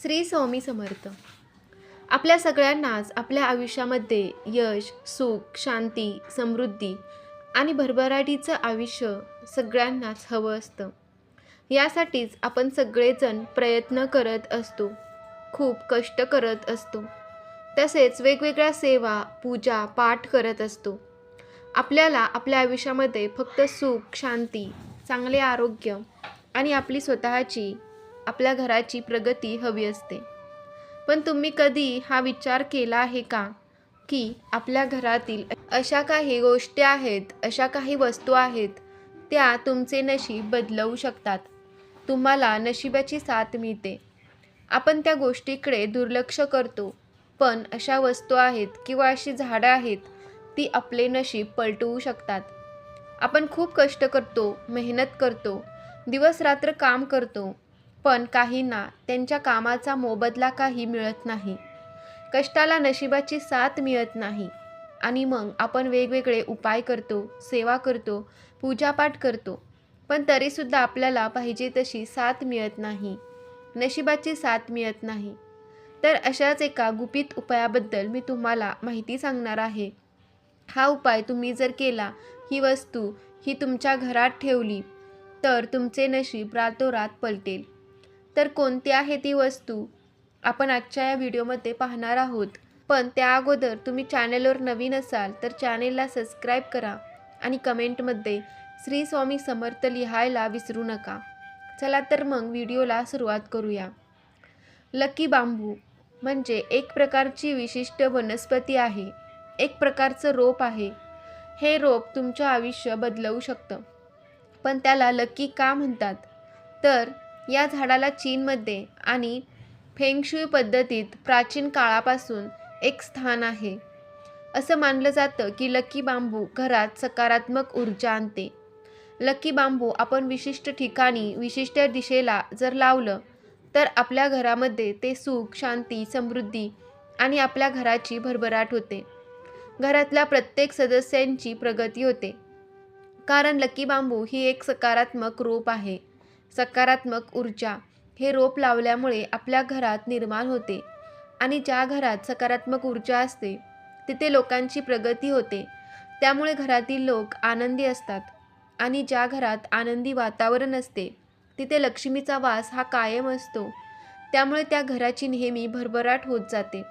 श्री स्वामी समर्थ. आपल्या सगळ्यांनाच आपल्या आयुष्यामध्ये यश सुख शांती समृद्धी आणि भरभराटीचं आयुष्य सगळ्यांनाच हवं असतं. यासाठीच आपण सगळेजण प्रयत्न करत असतो. खूप कष्ट करत असतो. तसेच वेगवेगळ्या सेवा पूजा पाठ करत असतो. आपल्याला आपल्या आयुष्यामध्ये फक्त सुख शांती चांगले आरोग्य आणि आपली स्वतःची आपल्या घराची प्रगती हवी असते. पण तुम्ही कधी हा विचार केला आहे का? की आपल्या घरातील अशा काही गोष्टी आहेत अशा काही वस्तू आहेत त्या तुमचे नशीब बदलवू शकतात. तुम्हाला नशिबाची साथ मिळते. आपण त्या गोष्टीकडे दुर्लक्ष करतो. पण अशा वस्तू आहेत किंवा अशी झाडं आहेत ती आपले नशीब पलटवू शकतात. आपण खूप कष्ट करतो मेहनत करतो दिवस रात्र काम करतो पण काहींना त्यांच्या कामाचा मोबदला काही मिळत नाही. कष्टाला नशिबाची साथ मिळत नाही. आणि मग आपण वेगवेगळे उपाय करतो सेवा करतो पूजापाठ करतो. पण तरीसुद्धा आपल्याला पाहिजे तशी साथ मिळत नाही. नशिबाची साथ मिळत नाही. तर अशाच एका गुपित उपायाबद्दल मी तुम्हाला माहिती सांगणार आहे. हा उपाय तुम्ही जर केला ही वस्तू ही तुमच्या घरात ठेवली तर तुमचे नशीब रातोरात पलटेल. तर कोणती आहे ती वस्तू? आपण आजच्या या व्हिडिओमध्ये पाहणार आहोत. पण त्या अगोदर तुम्ही चॅनेलवर नवीन असाल तर चॅनेलला सबस्क्राईब करा आणि कमेंटमध्ये श्री स्वामी समर्थ लिहायला विसरू नका. चला तर मग व्हिडिओला सुरुवात करूया. लकी बांबू म्हणजे एक प्रकारची विशिष्ट वनस्पती आहे. एक प्रकारचं रोप आहे. हे रोप तुमचं आयुष्य बदलवू शकतं. पण त्याला लकी का म्हणतात? तर या झाडाला चीनमध्ये आणि फेंगशुई पद्धतीत प्राचीन काळापासून एक स्थान आहे. असं मानलं जातं की लकी बांबू घरात सकारात्मक ऊर्जा आणते. लकी बांबू आपण विशिष्ट ठिकाणी विशिष्ट दिशेला जर लावलं तर आपल्या घरामध्ये ते सुख शांती समृद्धी आणि आपल्या घराची भरभराट होते. घरातल्या प्रत्येक सदस्यांची प्रगती होते. कारण लकी बांबू ही एक सकारात्मक रोप आहे. सकारात्मक ऊर्जा हे रोप लावल्यामुळे आपल्या घरात निर्माण होते. आणि ज्या घरात सकारात्मक ऊर्जा असते तिथे लोकांची प्रगती होते. त्यामुळे घरातील लोक आनंदी असतात. आणि ज्या घरात आनंदी वातावरण असते तिथे लक्ष्मीचा वास हा कायम असतो. त्यामुळे त्या घराची नेहमी भरभराट होत जाते.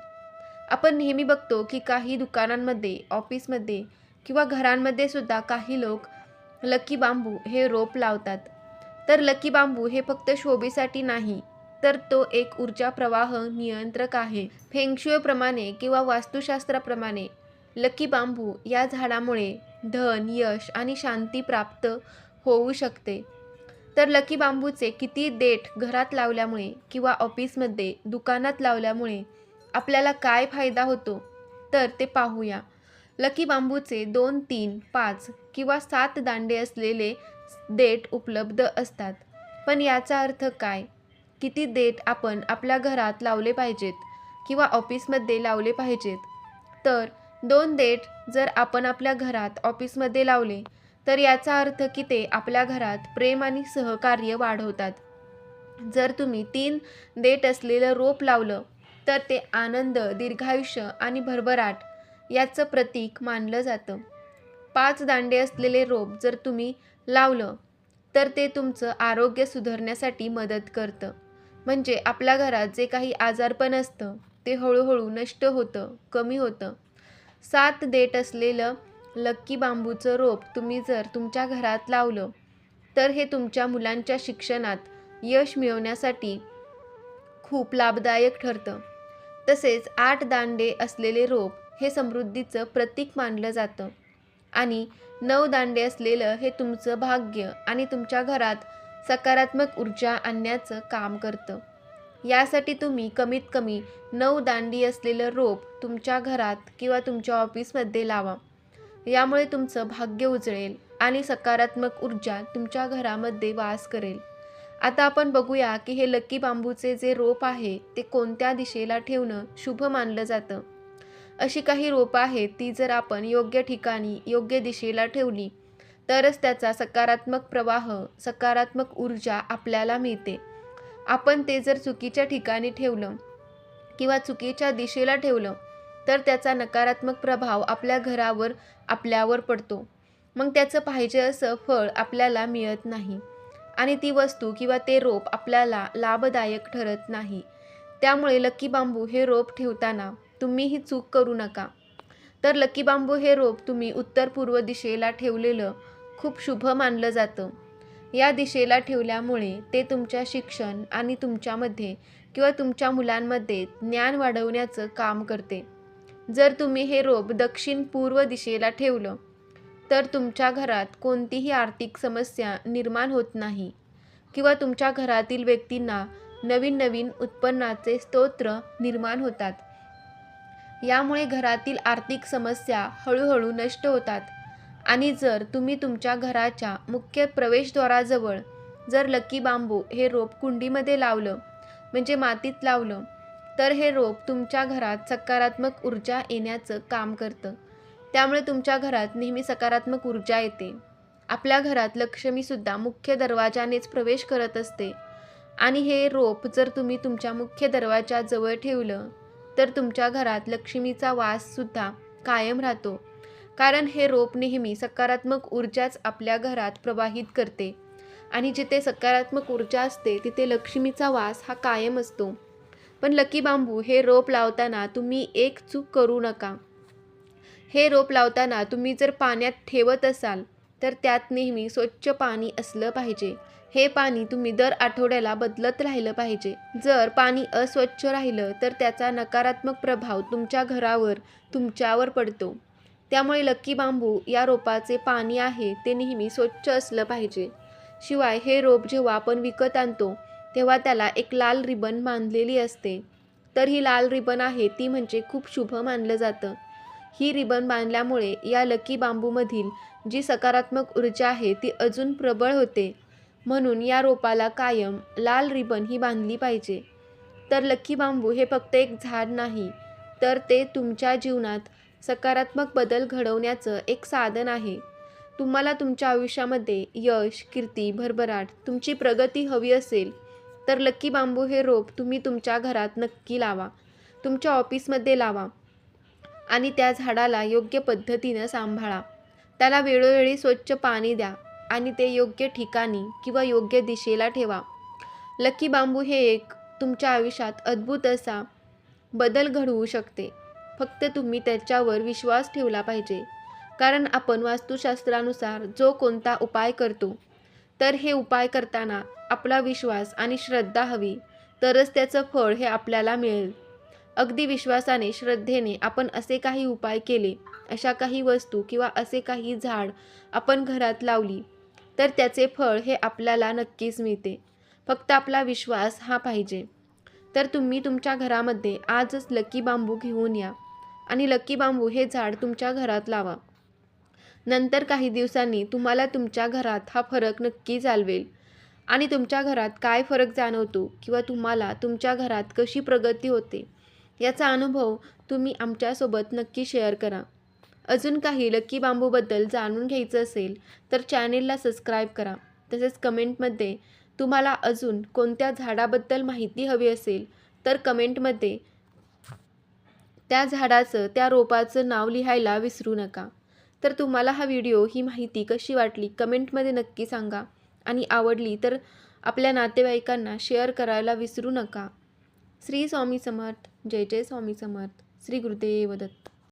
आपण नेहमी बघतो की काही दुकानांमध्ये ऑफिसमध्ये किंवा घरांमध्ये सुद्धा काही लोक लकी बांबू हे रोप लावतात. तर लकी बांबू हे फक्त शोभेसाठी नाही तर तो एक ऊर्जा प्रवाह नियंत्रक आहे. फेंगशुएप्रमाणे किंवा वास्तुशास्त्राप्रमाणे लकी बांबू या झाडामुळे धन यश आणि शांती प्राप्त होऊ शकते. तर लकी बांबूचे किती देठ घरात लावल्यामुळे किंवा ऑफिसमध्ये दुकानात लावल्यामुळे आपल्याला काय फायदा होतो? तर ते पाहूया. लकी बांबूचे दोन तीन पाच किंवा सात दांडे असलेले देठ उपलब्ध असतात. पण याचा अर्थ काय? किती देठ आपण आपल्या घरात लावले पाहिजेत किंवा ऑफिसमध्ये लावले पाहिजेत? तर दोन देठ जर आपण आपल्या घरात ऑफिसमध्ये लावले तर याचा अर्थ की ते आपल्या घरात प्रेम आणि सहकार्य वाढवतात. जर तुम्ही तीन देठ असलेलं रोप लावलं तर ते आनंद दीर्घायुष्य आणि भरभराट याचं प्रतीक मानलं जातं. पाच दांडे असलेले रोप जर तुम्ही लावलं तर ते तुमचं आरोग्य सुधारण्यासाठी मदत करतं. म्हणजे आपल्या घरात जे काही आजारपण असतं ते हळूहळू नष्ट होतं कमी होतं. सात देठ असलेलं लक्की बांबूचं रोप तुम्ही जर तुमच्या घरात लावलं तर हे तुमच्या मुलांच्या शिक्षणात यश मिळवण्यासाठी खूप लाभदायक ठरतं. तसेच आठ दांडे असलेले रोप हे समृद्धीचं प्रतीक मानलं जातं. आणि नऊ दांडे असलेलं हे तुमचं भाग्य आणि तुमच्या घरात सकारात्मक ऊर्जा आणण्याचं काम करतं. यासाठी तुम्ही कमीत कमी नऊ दांडी असलेलं रोप तुमच्या घरात किंवा तुमच्या ऑफिसमध्ये लावा. यामुळे तुमचं भाग्य उजळेल आणि सकारात्मक ऊर्जा तुमच्या घरामध्ये वास करेल. आता आपण बघूया की हे लकी बांबूचे जे रोप आहे ते कोणत्या दिशेला ठेवणं शुभ मानलं जातं? अशी काही रोपं आहेत ती जर आपण योग्य ठिकाणी योग्य दिशेला ठेवली तरच त्याचा सकारात्मक प्रवाह सकारात्मक ऊर्जा आपल्याला मिळते. आपण ते जर चुकीच्या ठिकाणी ठेवलं किंवा चुकीच्या दिशेला ठेवलं तर त्याचा नकारात्मक प्रभाव आपल्या घरावर आपल्यावर पडतो. मग त्याचं पाहिजे असं फळ आपल्याला मिळत नाही आणि ती वस्तू किंवा ते रोप आपल्याला लाभदायक ठरत नाही. त्यामुळे लकी बांबू हे रोप ठेवताना तुम्ही ही चूक करू नका. तर लकी बांबू हे रोप तुम्ही उत्तर पूर्व दिशेला ठेवलेलं खूप शुभ मानलं जातं. या दिशेला ठेवल्यामुळे ते तुमच्या शिक्षण आणि तुमच्यामध्ये किंवा तुमच्या मुलांमध्ये ज्ञान वाढवण्याचं काम करते. जर तुम्ही हे रोप दक्षिण पूर्व दिशेला ठेवलं तर तुमच्या घरात कोणतीही आर्थिक समस्या निर्माण होत नाही किंवा तुमच्या घरातील व्यक्तींना नवीन नवीन उत्पन्नाचे स्तोत्र निर्माण होतात. यामुळे घरातील आर्थिक समस्या हळूहळू नष्ट होतात. आणि जर तुम्ही तुमच्या घराच्या मुख्य प्रवेशद्वाराजवळ जर लकी बांबू हे रोप कुंडीमध्ये लावलं म्हणजे मातीत लावलं तर हे रोप तुमच्या घरात सकारात्मक ऊर्जा येण्याचं काम करतं. त्यामुळे तुमच्या घरात नेहमी सकारात्मक ऊर्जा येते. आपल्या घरात लक्ष्मीसुद्धा मुख्य दरवाजानेच प्रवेश करत असते. आणि हे रोप जर तुम्ही तुमच्या मुख्य दरवाजाजवळ ठेवलं तर तुमच्या घरात लक्ष्मीचा वाससुद्धा कायम राहतो. कारण हे रोप नेहमी सकारात्मक ऊर्जाच आपल्या घरात प्रवाहित करते. आणि जिथे सकारात्मक ऊर्जा असते तिथे लक्ष्मीचा वास हा कायम असतो. पण लकी बांबू हे रोप लावताना तुम्ही एक चूक करू नका. हे रोप लावताना तुम्ही जर पाण्यात ठेवत असाल तर त्यात नेहमी स्वच्छ पाणी असलं पाहिजे. हे पाणी तुम्ही दर आठवड्याला बदलत राहिलं पाहिजे. जर पाणी अस्वच्छ राहिलं तर त्याचा नकारात्मक प्रभाव तुमच्या घरावर तुमच्यावर पडतो. त्यामुळे लक्की बांबू या रोपाचे पाणी आहे ते नेहमी स्वच्छ असलं पाहिजे. शिवाय हे रोप जेव्हा आपण विकत आणतो तेव्हा त्याला एक लाल रिबन बांधलेली असते. तर ही लाल रिबन आहे ती म्हणजे खूप शुभ मानलं जातं. ही रिबन बांधल्यामुळे या लकी बांबूमधील जी सकारात्मक ऊर्जा आहे ती अजून प्रबळ होते. म्हणून या रोपाला कायम लाल रिबन ही बांधली पाहिजे. तर लकी बांबू हे फक्त एक झाड नाही तर ते तुमच्या जीवनात सकारात्मक बदल घडवण्याचं एक साधन आहे. तुम्हाला तुमच्या आयुष्यामध्ये यश कीर्ती भरभराट तुमची प्रगती हवी असेल तर लकी बांबू हे रोप तुम्ही तुमच्या घरात नक्की लावा तुमच्या ऑफिसमध्ये लावा आणि त्या झाडाला योग्य पद्धतीनं सांभाळा. त्याला वेळोवेळी स्वच्छ पाणी द्या. आणि ते योग्य ठिकाणी किंवा योग्य दिशेला ठेवा. लकी बांबू हे एक तुमच्या आयुष्यात अद्भुत असा बदल घडवू शकते. फक्त तुम्ही त्याच्यावर विश्वास ठेवला पाहिजे. कारण आपण वास्तुशास्त्रानुसार जो कोणता उपाय करतो तर हे उपाय करताना आपला विश्वास आणि श्रद्धा हवी तरच त्याचं फळ हे आपल्याला मिळेल. अगदी विश्वासाने श्रद्धेने आपण असे काही उपाय केले अशा काही वस्तू किंवा असे काही झाड आपण घरात लावली तर त्याचे फळ हे आपल्याला नक्कीच मिळते. फक्त आपला विश्वास हा पाहिजे. तर तुम्ही तुमच्या घरामध्ये आजच लकी बांबू घेऊन या आणि लकी बांबू हे झाड तुमच्या घरात लावा. नंतर काही दिवसांनी तुम्हाला तुमच्या घरात हा फरक नक्की जाणवेल. आणि तुमच्या घरात काय फरक जाणवतो किंवा तुम्हाला तुमच्या घरात कशी प्रगती होते याचा अनुभव तुम्ही आमच्यासोबत नक्की शेअर करा. अजून काही लकी बांबूबद्दल जाणून घ्यायचं असेल तर चॅनेलला सबस्क्राईब करा. तसेच कमेंटमध्ये तुम्हाला अजून कोणत्या झाडाबद्दल माहिती हवी असेल तर कमेंटमध्ये त्या झाडाचं त्या रोपाचं नाव लिहायला विसरू नका. तर तुम्हाला हा व्हिडिओ ही माहिती कशी वाटली कमेंटमध्ये नक्की सांगा. आणि आवडली तर आपल्या नातेवाईकांना शेअर करायला विसरू नका. श्री स्वामी समर्थ जय जय स्वामी समर्थ. श्री गुरुदेव दत्त.